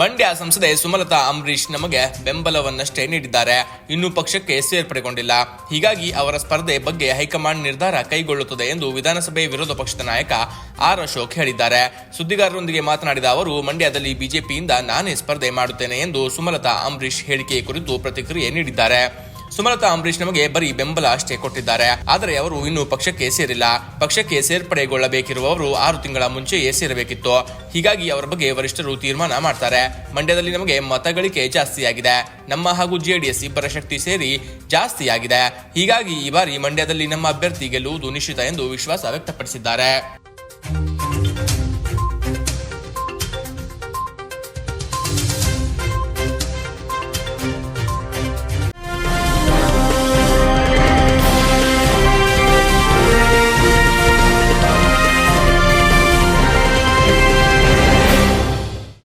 ಮಂಡ್ಯ ಸಂಸದೆ ಸುಮಲತಾ ಅಂಬರೀಶ್ ನಮಗೆ ಬೆಂಬಲವನ್ನಷ್ಟೇ ನೀಡಿದ್ದಾರೆ. ಇನ್ನು ಪಕ್ಷಕ್ಕೆ ಸೇರ್ಪಡೆಗೊಂಡಿಲ್ಲ. ಹೀಗಾಗಿ ಅವರ ಸ್ಪರ್ಧೆ ಬಗ್ಗೆ ಹೈಕಮಾಂಡ್ ನಿರ್ಧಾರ ಕೈಗೊಳ್ಳುತ್ತದೆ ಎಂದು ವಿಧಾನಸಭೆ ವಿರೋಧ ಪಕ್ಷದ ನಾಯಕ ಆರ್ ಅಶೋಕ್ ಹೇಳಿದ್ದಾರೆ. ಸುದ್ದಿಗಾರರೊಂದಿಗೆ ಮಾತನಾಡಿದ ಅವರು, ಮಂಡ್ಯದಲ್ಲಿ ಬಿಜೆಪಿಯಿಂದ ನಾನೇ ಸ್ಪರ್ಧೆ ಮಾಡುತ್ತೇನೆ ಎಂದು ಸುಮಲತಾ ಅಂಬರೀಶ್ ಹೇಳಿಕೆ ಕುರಿತು ಪ್ರತಿಕ್ರಿಯೆ ನೀಡಿದ್ದಾರೆ. ಸುಮಲತಾ ಅಂಬರೀಶ್ ನಮಗೆ ಬರೀ ಬೆಂಬಲ ಅಷ್ಟೇ ಕೊಟ್ಟಿದ್ದಾರೆ. ಆದರೆ ಅವರು ಇನ್ನೂ ಪಕ್ಷಕ್ಕೆ ಸೇರಿಲ್ಲ. ಪಕ್ಷಕ್ಕೆ ಸೇರ್ಪಡೆಗೊಳ್ಳಬೇಕಿರುವವರು ಆರು ತಿಂಗಳ ಮುಂಚೆಯೇ ಸೇರಬೇಕಿತ್ತು. ಹೀಗಾಗಿ ಅವರ ಬಗ್ಗೆ ವರಿಷ್ಠರು ತೀರ್ಮಾನ ಮಾಡ್ತಾರೆ. ಮಂಡ್ಯದಲ್ಲಿ ನಮಗೆ ಮತಗಳಿಕೆ ಜಾಸ್ತಿಯಾಗಿದೆ. ನಮ್ಮ ಹಾಗೂ ಜೆಡಿಎಸ್ ಇಬ್ಬರ ಶಕ್ತಿ ಸೇರಿ ಜಾಸ್ತಿಯಾಗಿದೆ. ಹೀಗಾಗಿ ಈ ಬಾರಿ ಮಂಡ್ಯದಲ್ಲಿ ನಮ್ಮ ಅಭ್ಯರ್ಥಿ ಗೆಲ್ಲುವುದು ನಿಶ್ಚಿತ ಎಂದು ವಿಶ್ವಾಸ ವ್ಯಕ್ತಪಡಿಸಿದ್ದಾರೆ.